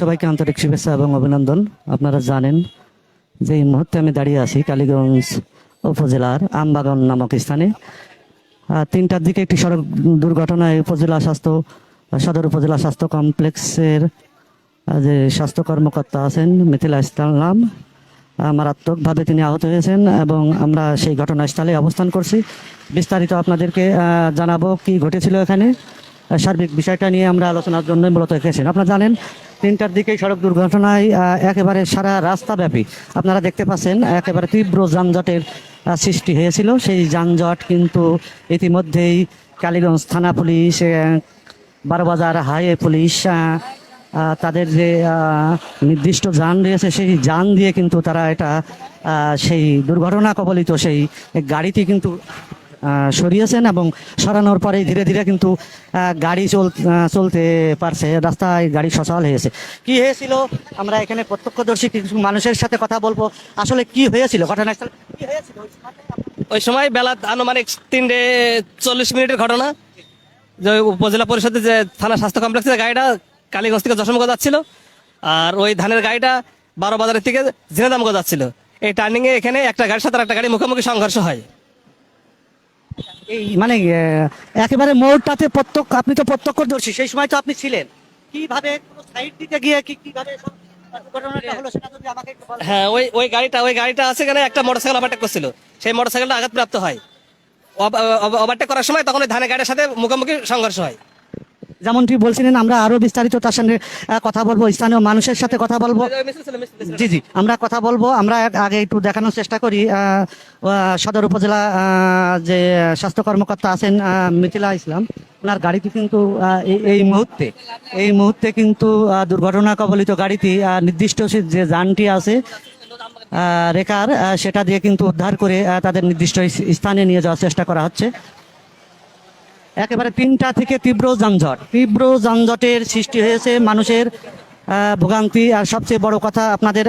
সবাইকে আন্তরিক শুভেচ্ছা এবং অভিনন্দন। আপনারা জানেন যে এই মুহূর্তে আমি দাঁড়িয়ে আছি কালীগঞ্জ উপজেলার আমবাগান নামক স্থানে। তিনটার দিকে একটি সড়ক দুর্ঘটনায় উপজেলা স্বাস্থ্য, সদর উপজেলা স্বাস্থ্য কমপ্লেক্সের যে স্বাস্থ্য কর্মকর্তা আছেন, মিথিলা ইসলাম মারাত্মকভাবে তিনি আহত হয়েছেন এবং আমরা সেই ঘটনাস্থলে অবস্থান করছি। বিস্তারিত আপনাদেরকে জানাব কি ঘটেছিল এখানে। সার্বিক বিষয়টা নিয়ে আমরা আলোচনার জন্য মূলত এসেছেন। আপনারা জানেন, তিনটার দিকে সড়ক দুর্ঘটনায় একেবারে সারা রাস্তাব্যাপী আপনারা দেখতে পাচ্ছেন, একেবারে তীব্র যানজটের সৃষ্টি হয়েছিল। সেই যানজট কিন্তু ইতিমধ্যেই কালীগঞ্জ থানা পুলিশ বারোবাজার হাইওয়ে পুলিশ তাদের যে নির্দিষ্ট যান রয়েছে, সেই যান দিয়ে কিন্তু তারা এটা সেই দুর্ঘটনা কবলিত সেই গাড়িটি কিন্তু সরিয়েছেন এবং সরানোর পরে ধীরে ধীরে কিন্তু গাড়ি চল চলতে পারছে। রাস্তায় গাড়ি সচল হয়েছে। কি হয়েছিল? আমরা এখানে প্রত্যক্ষদর্শী কিছু মানুষের সাথে কথা বলব। আসলে কি হয়েছিল? হয়েছিল? ওই সময় বেলা আনুমানিক তিনটে চল্লিশ মিনিটের ঘটনা। যে উপজেলা পরিষদের যে থানা স্বাস্থ্য কমপ্লেক্সের গাড়িটা কালীগঞ্জ থেকে যশোরমুখ যাচ্ছিল, আর ওই ধানের গাড়িটা বারো বাজারের থেকে ঝিনাদামুখ যাচ্ছিল। এই টার্নিংয়ে এখানে একটা গাড়ির সাথে একটা গাড়ি মুখোমুখি সংঘর্ষ হয়। এই মানে একেবারে মোড়টাতে প্রত্যক্ষ আপনি তো প্রত্যক্ষদর্শী, সেই সময় তো আপনি ছিলেন। কীভাবে কোনো সাইড দিতে গিয়ে কি, কীভাবে হ্যাঁ ওই ওই গাড়িটা ওই গাড়িটা আছে কেন একটা মোটরসাইকেল ওভারটেক করছিল। সেই মোটরসাইকেলটা আঘাতপ্রাপ্ত হয়। ওভারটেক করার সময় তখন ওই ধানের গাড়ির সাথে মুখোমুখি সংঘর্ষ হয়। যেমনটি বলছিলেন আমরা আরও বিস্তারিত তার সঙ্গে কথা বলব স্থানীয় মানুষের সাথে কথা বলব। জি জি আমরা কথা বলব আমরা আগে একটু দেখানোর চেষ্টা করি সদর উপজেলা যে স্বাস্থ্য কর্মকর্তা আছেন মিথিলা ইসলাম ওনার গাড়িটি কিন্তু এই- মুহূর্তে এই মুহূর্তে কিন্তু দুর্ঘটনা কবলিত গাড়িটি নির্দিষ্ট যে যানটি আছে রেখার সেটা দিয়ে কিন্তু উদ্ধার করে তাদের নির্দিষ্ট স্থানে নিয়ে যাওয়ার চেষ্টা করা হচ্ছে। একেবারে তিনটা থেকে তীব্র যানজট। তীব্র যানজটের সৃষ্টি হয়েছে মানুষের ভোগান্তি। আর সবচেয়ে বড় কথা আপনাদের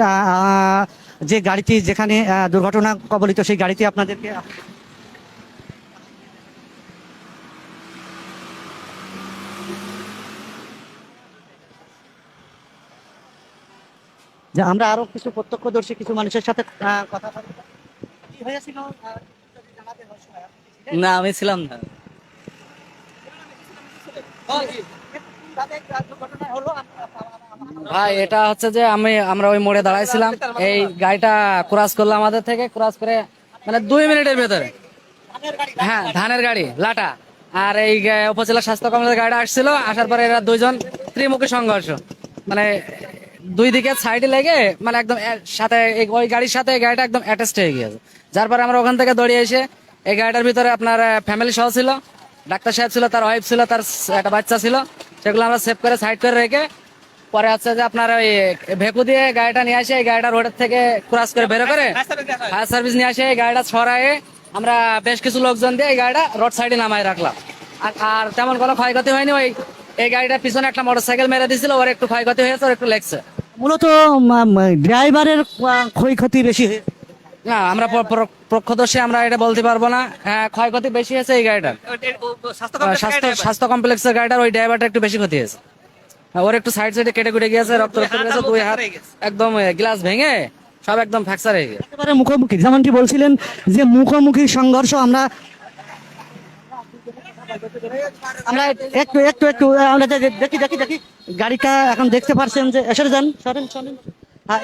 যে গাড়িটি যেখানে দুর্ঘটনা কবলিত সেই গাড়িটি আপনাদেরকে যে আমরা আরও কিছু প্রত্যক্ষদর্শী, কিছু মানুষের সাথে কথা বলব। কি হয়েছিল? হয়? না, আমি ছিলাম না। ভাই, এটা হচ্ছে যে আমি, আমরা ওই মোড়ে দাঁড়াইছিলাম। এই গাড়িটা ক্রস করল আমাদের থেকে ক্রস করে মানে দুই মিনিটের ভেতরে। হ্যাঁ ধানের গাড়ি, লাটা। আর এই উপজেলা স্বাস্থ্য কমপ্লেক্সের গাড়িটা আসছিল, আসার পরে এরা দুইজন ত্রিমুখী সংঘর্ষ। মানে দুই দিকে সাইডে লেগে মানে একদম সাথে ওই গাড়ির সাথে এই গাড়িটা একদম অ্যাটাচড হয়ে গিয়েছে। যার পরে আমরা ওখান থেকে দৌড়িয়ে এসে এই গাড়িটার ভিতরে আপনার ফ্যামিলি সহ ছিল। ডাক্তার সাহেব ছিল, তার ওয়াইফ ছিল, তার একটা বাচ্চা ছিল, সেগুলো আমরা সেভ করে সাইড করে রেখে পরে হচ্ছে যে আপনার ওই ভেকু দিয়ে গাড়িটা নিয়ে আসে, এই গাড়িটা রোডের থেকে ক্রস করে বেরো করে ফায়ার সার্ভিস নিয়ে আসে, এই গাড়িটা ছড়ায় আমরা বেশ কিছু লোকজন দিয়ে এই গাড়িটা রোড সাইডে নামায় রাখলাম। আর তেমন কোনো ক্ষয়ক্ষতি হয়নি, ওই এই গাড়িটার পিছনে একটা মোটরসাইকেল মেরে দিছিল ওর একটু ক্ষয়ক্ষতি হয়েছে, ওর একটু লেগছে। মূলত ড্রাইভারের ক্ষয়ক্ষতি বেশি হয়ে না আমরা প্র- প্র- আমরা এটা বলতে পারব না। হ্যাঁ ক্ষয়ক্ষতি বেশি হয়েছে এই গাড়িটার। স্বাস্থ্য স্বাস্থ্য কমপ্লেক্সের গাড়িটার ওই ড্রাইভারটা একটু বেশি ক্ষতি হয়েছে। হ্যাঁ, ওর একটু সাইড সাইডে কেটে কুটে গিয়েছে রক্ত রক্ত গেছে দুই হাত একদম গ্লাস ভেঙে সব একদম ফ্র্যাকচার হয়ে গেছে। একেবারে মুখোমুখি। যেমনটি বলছিলেন যে মুখোমুখি সংঘর্ষ আমরা আমরা একটু একটু একটু আমরা দেখি দেখি দেখি গাড়িটা এখন দেখতে পারছেন যে এসে যান সরেন সরেন।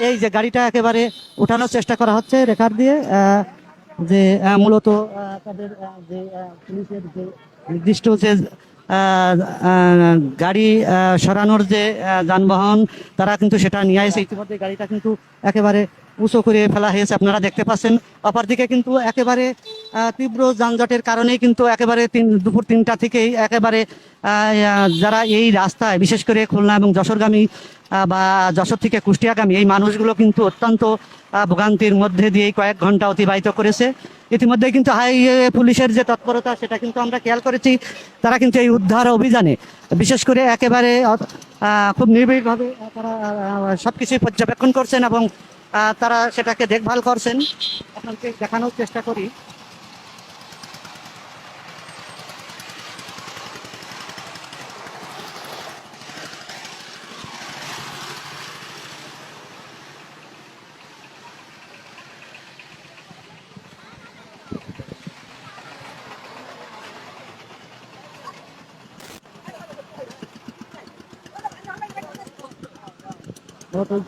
এই যে গাড়িটা একেবারে উঠানোর চেষ্টা করা হচ্ছে রেখার দিয়ে যে মূলত তাদের যে পুলিশের যে নির্দিষ্ট যে গাড়ি সরানোর যে যানবাহন, তারা কিন্তু সেটা নিয়ে আসে। ইতিমধ্যে গাড়িটা কিন্তু একেবারে উঁচু করে ফেলা হয়েছে, আপনারা দেখতে পাচ্ছেন। অপরদিকে কিন্তু একেবারে তীব্র যানজটের কারণেই কিন্তু একেবারে তিন, দুপুর তিনটা থেকেই একেবারে যারা এই রাস্তায়, বিশেষ করে খুলনা এবং যশোরগামী বা যশোর থেকে কুষ্টিয়াগামী, এই মানুষগুলো কিন্তু অত্যন্ত ভোগান্তির মধ্যে দিয়ে কয়েক ঘণ্টা অতিবাহিত করেছে। ইতিমধ্যে কিন্তু হাইওয়ে পুলিশের যে তৎপরতা, সেটা কিন্তু আমরা খেয়াল করেছি। তারা কিন্তু এই উদ্ধার অভিযানে, বিশেষ করে একেবারে খুব নির্ভীকভাবে তারা সব কিছুই পর্যবেক্ষণ করছেন এবং তারা সেটাকে দেখভাল করছেন। আপনাকে দেখানোর চেষ্টা করি।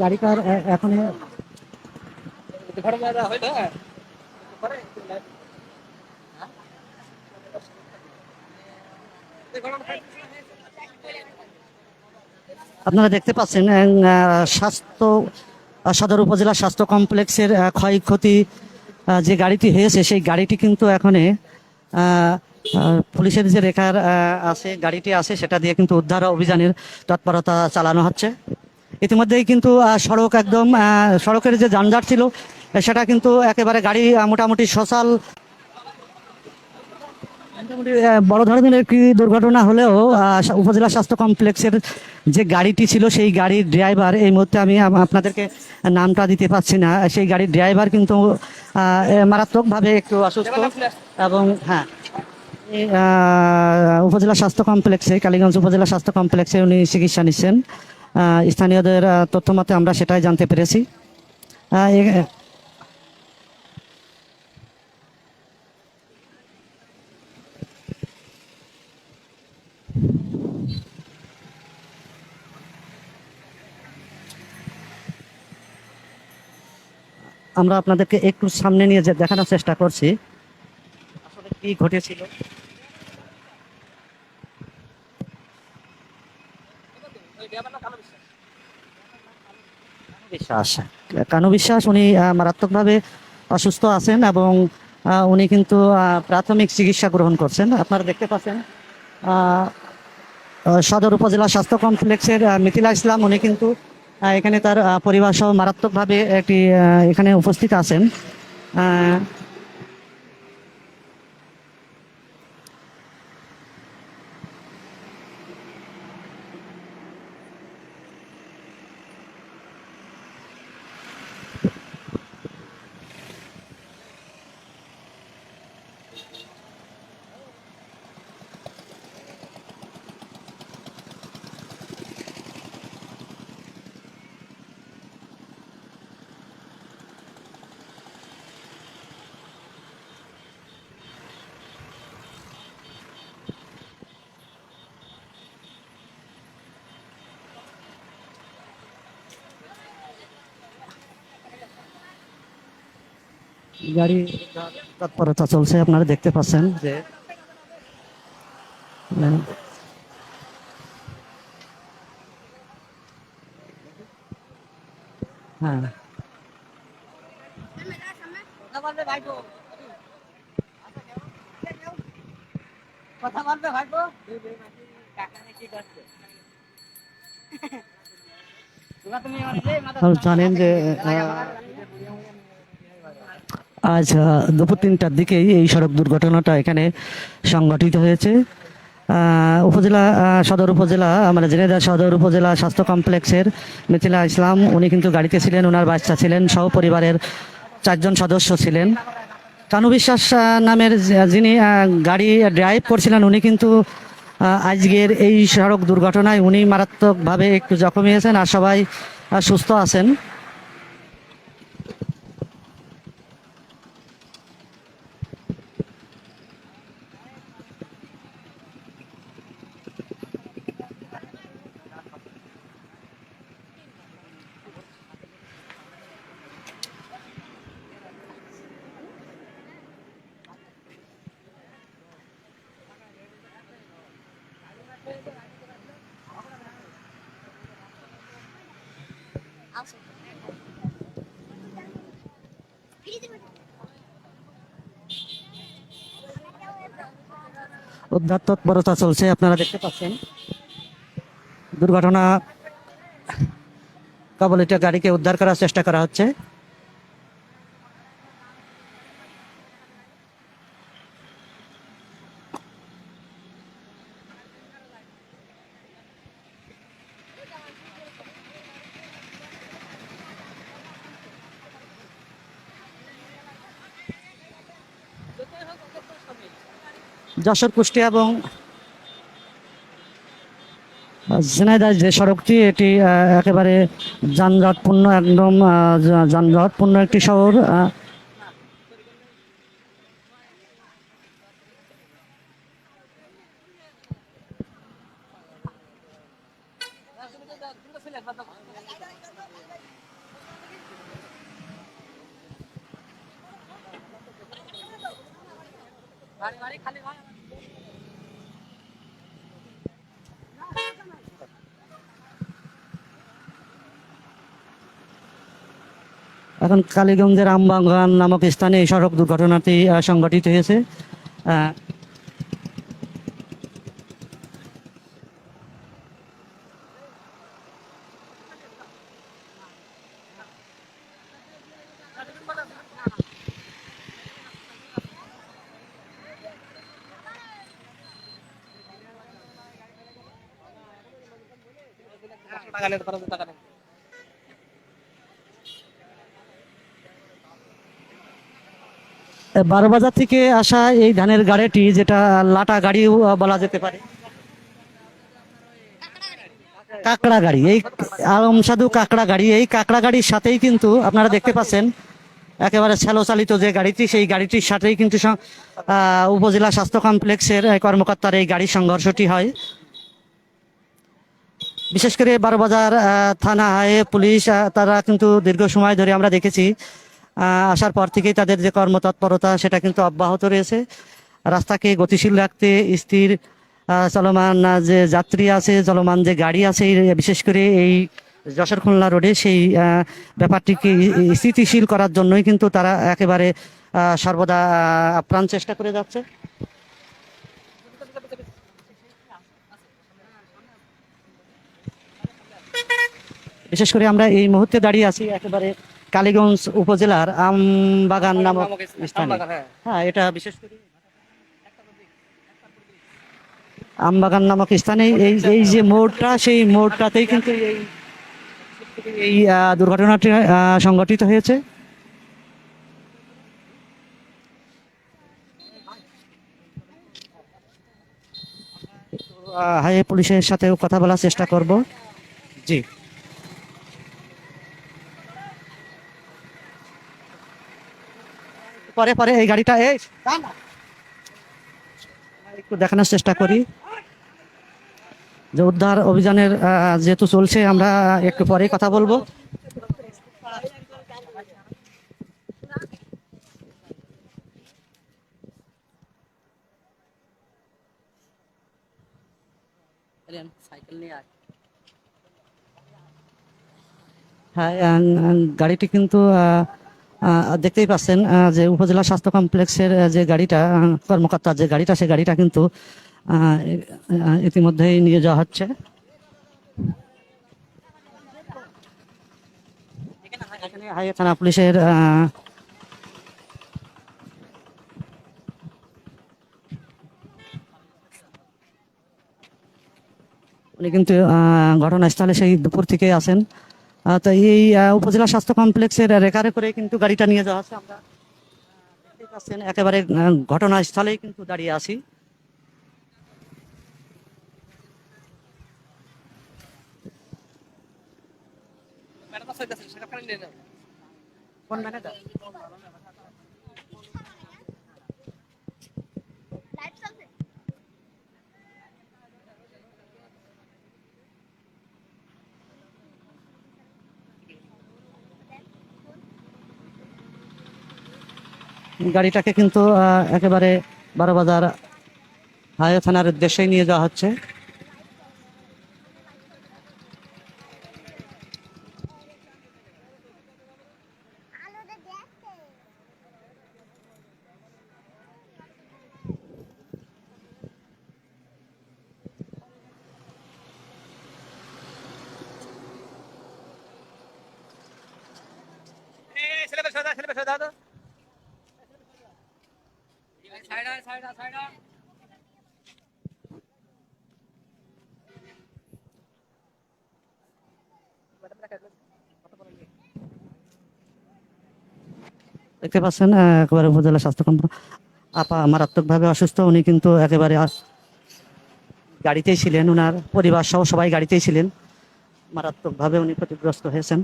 গাড়িটার এখন আপনারা দেখতে পাচ্ছেন স্বাস্থ্য সদর উপজেলা স্বাস্থ্য কমপ্লেক্সের ক্ষয়ক্ষতি যে গাড়িটি হয়েছে, সেই গাড়িটি কিন্তু এখন পুলিশের যে রেখার আছে, গাড়িটি আছে, সেটা দিয়ে কিন্তু উদ্ধার অভিযানের তৎপরতা চালানো হচ্ছে। ইতিমধ্যেই কিন্তু সড়ক একদম সড়কের যে যানজট ছিল সেটা কিন্তু একেবারে গাড়ি মোটামুটি মোটামুটি বড় ধরনের একটি দুর্ঘটনা হলেও উপজেলা স্বাস্থ্য কমপ্লেক্সের যে গাড়িটি ছিল, সেই গাড়ির ড্রাইভার, এই মুহূর্তে আমি আপনাদেরকে নামটা দিতে পারছি না। সেই গাড়ির ড্রাইভার কিন্তু মারাত্মকভাবে একটু অসুস্থ এবং হ্যাঁ উপজেলা স্বাস্থ্য কমপ্লেক্সে, কালীগঞ্জ উপজেলা স্বাস্থ্য কমপ্লেক্সে উনি চিকিৎসা নিচ্ছেন। স্থানীয়দের তথ্য মতে আমরা সেটাই জানতে পেরেছি। আমরা আপনাদেরকে একটু সামনে নিয়ে দেখানোর চেষ্টা করছি। আসলে কি ঘটেছিল? বিশ্বাস কানু বিশ্বাস উনি মারাত্মকভাবে অসুস্থ আছেন এবং উনি কিন্তু প্রাথমিক চিকিৎসা গ্রহণ করছেন। আপনারা দেখতে পাচ্ছেন সদর উপজেলা স্বাস্থ্য কমপ্লেক্সের মিথিলা ইসলাম, উনি কিন্তু এখানে তার পরিবার সহ মারাত্মকভাবে একটি এখানে উপস্থিত আছেন। গাড়ি তৎপরতা চলছে আপনারা দেখতে পাচ্ছেন যে হ্যাঁ। কথা বলবে আপনারা জানেন যে আজ দুপুর তিনটার দিকেই এই সড়ক দুর্ঘটনাটা এখানে সংঘটিত হয়েছে। উপজেলা সদর উপজেলা মানে জেনেদা সদর উপজেলা স্বাস্থ্য কমপ্লেক্সের মিথিলা ইসলাম, উনি কিন্তু গাড়িতে ছিলেন ওনার বাচ্চা ছিলেন সহ পরিবারের চারজন সদস্য ছিলেন। কানু বিশ্বাস নামের যিনি গাড়ি ড্রাইভ করছিলেন, উনি কিন্তু আজকের এই সড়ক দুর্ঘটনায় উনি মারাত্মকভাবে একটু জখম হয়েছেন আর সবাই সুস্থ আছেন। উদ্ধার তৎপরতা চলছে আপনারা দেখতে পাচ্ছেন। দুর্ঘটনা কবলিত গাড়িকে উদ্ধার করার চেষ্টা করা হচ্ছে। যশোর কুষ্টিয়া এবং ঝিনাইদহ যে সড়কটি এটি একেবারে যানজটপূর্ণ একদম যানজটপূর্ণ একটি শহর এখন কালীগঞ্জের আমবাগান নামক স্থানে এই সড়ক দুর্ঘটনাটি সংঘটিত হয়েছে। বারো বাজার থেকে আসা এই ধানের গাড়িটি যেটা লাটা গাড়ি বলা যেতে পারে। কাকড়া গাড়ি এই আলম সাধু কাকড়া গাড়ি এই কাকড়া গাড়ির সাথেই কিন্তু আপনারা দেখতে পাচ্ছেন একেবারে শ্যালো চালিত যে গাড়িটি সেই গাড়িটির সাথেই কিন্তু উপজেলা স্বাস্থ্য কমপ্লেক্সের কর্মকর্তার এই গাড়ির সংঘর্ষটি হয়। বিশেষ করে বারোবাজার আহ, থানায় পুলিশ তারা কিন্তু দীর্ঘ সময় ধরে আমরা দেখেছি আসার পর থেকেই তাদের যে কর্মতৎপরতা, সেটা কিন্তু অব্যাহত রয়েছে। রাস্তাকে গতিশীল রাখতে স্থির চলমান যে যাত্রী আছে, চলমান যে গাড়ি আছে বিশেষ করে এই যশোর খুলনা রোডে সেই ব্যাপারটিকে স্থিতিশীল করার জন্যই কিন্তু তারা একেবারে সর্বদা আপ্রাণ চেষ্টা করে যাচ্ছে। বিশেষ করে আমরা এই মুহূর্তে দাঁড়িয়ে আছি একেবারে কালীগঞ্জ উপজেলার আমবাগান নামক স্থানে। হ্যাঁ। হ্যাঁ এটা বিশেষ করে আমবাগান নামক স্থানে এই এই যে মোড়টা সেই মোড়টাতেই কিন্তু এই এই দুর্ঘটনাটি সংঘটিত হয়েছে। হাই পুলিশের সাথেও কথা বলার চেষ্টা করব। জি। পরে পরে এই গাড়িটা, এই একটু দেখানোর চেষ্টা করি। যে উদ্ধার অভিযানের যেহেতু চলছে, আমরা একটু পরেই কথা বলব। হ্যাঁ গাড়িটি কিন্তু দেখতেই পাচ্ছেন যে উপজেলা স্বাস্থ্য কমপ্লেক্সের যে গাড়িটা কর্মকর্তার যে গাড়িটা সেই গাড়িটা কিন্তু ইতিমধ্যেই নিয়ে যাওয়া হচ্ছে। থানা পুলিশের উনি কিন্তু ঘটনাস্থলে সেই দুপুর থেকে আহ, তো এই উপজেলা স্বাস্থ্য কমপ্লেক্সের রেকারে করে কিন্তু গাড়িটা নিয়ে যাওয়া আছে আমরা আহ, দেখতেই পাচ্ছেন একেবারে ঘটনাস্থলেই কিন্তু দাঁড়িয়ে আছি। কোন ম্যানেজার? গাড়িটাকে কিন্তু একেবারে বারো বাজার হাইওয়ে থানার উদ্দেশ্যেই নিয়ে যাওয়া হচ্ছে। ছেলে বের হয়ে দাও, ছেলে বের হয়ে দাও তো। সাইড আয় সাইড আয় সাইড আয় দেখতে পাচ্ছেন একেবারে উপজেলা স্বাস্থ্য আপা মারাত্মকভাবে অসুস্থ, উনি কিন্তু একেবারে গাড়িতেই ছিলেন ওনার পরিবার সহ সবাই গাড়িতেই ছিলেন। মারাত্মকভাবে উনি ক্ষতিগ্রস্ত হয়েছেন।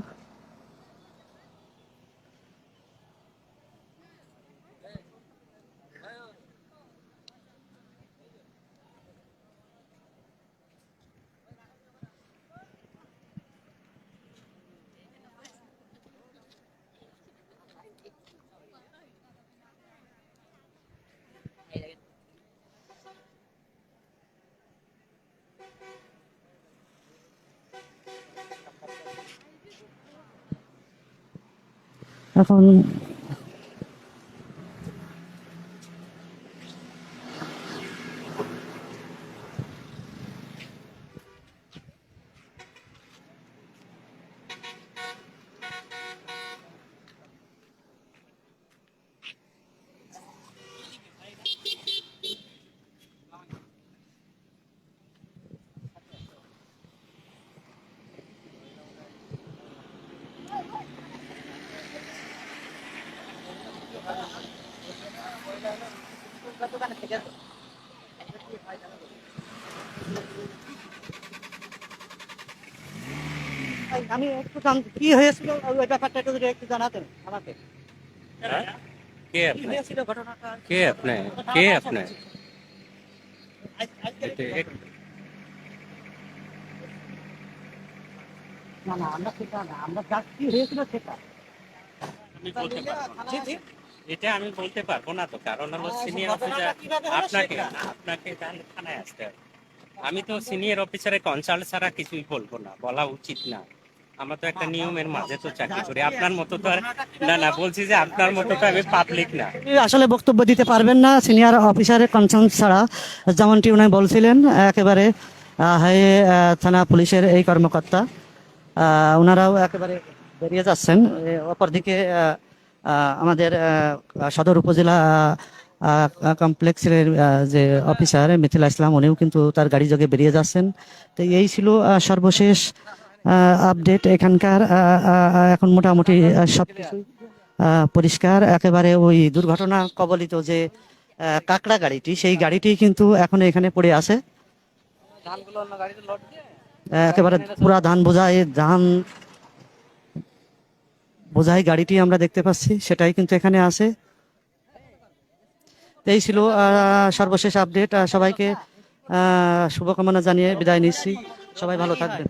এখন আমি একটু কি হয়েছিল ওই ব্যাপারটা একটু একটু জানাতেন আমাকে না না আমরা সেটা না আমরা যা কি হয়েছিল সেটা এটা আমি বলতে পারব না তো কারণ হলো সিনিয়র অফিসার আপনাকে আপনাকে তাহলে থানায় আসতে হবে। আমি তো সিনিয়র অফিসারের কনসাল্ট ছাড়া কিছুই বলব না বলা উচিত না। আমরা তো একটা নিয়মের মাঝে তো চাকরি করি। আপনার মতো তো আর না না বলছি যে আপনার মতো তো আমি পাবলিক না। আপনি আসলে বক্তব্য দিতে পারবেন না সিনিয়র অফিসারের কনসার্ন ছাড়া। যেমনটি উনি বলছিলেন একেবারে আহ, থানা পুলিশের এই কর্মকর্তা ওনারাও একেবারে বেরিয়ে যাচ্ছেন অপরদিকে আমাদের সদর উপজেলা কমপ্লেক্সের যে অফিসার মিথিলা ইসলাম উনিও কিন্তু তার গাড়ি যোগে বেরিয়ে যাচ্ছেন। তো এই ছিল সর্বশেষ আপডেট এখানকার এখন মোটামুটি সব পরিষ্কার। একেবারে ওই দুর্ঘটনা কবলিত যে কাকড়া গাড়িটি সেই গাড়িটি কিন্তু এখন এখানে পড়ে আছে। একেবারে পুরা ধান বোঝায় ধান বোঝাই গাড়িটি আমরা দেখতে পাচ্ছি, সেটাই কিন্তু এখানে আছে। এই ছিল সর্বশেষ আপডেট সবাইকে শুভকামনা জানিয়ে বিদায় নিচ্ছি। সবাই ভালো থাকবেন।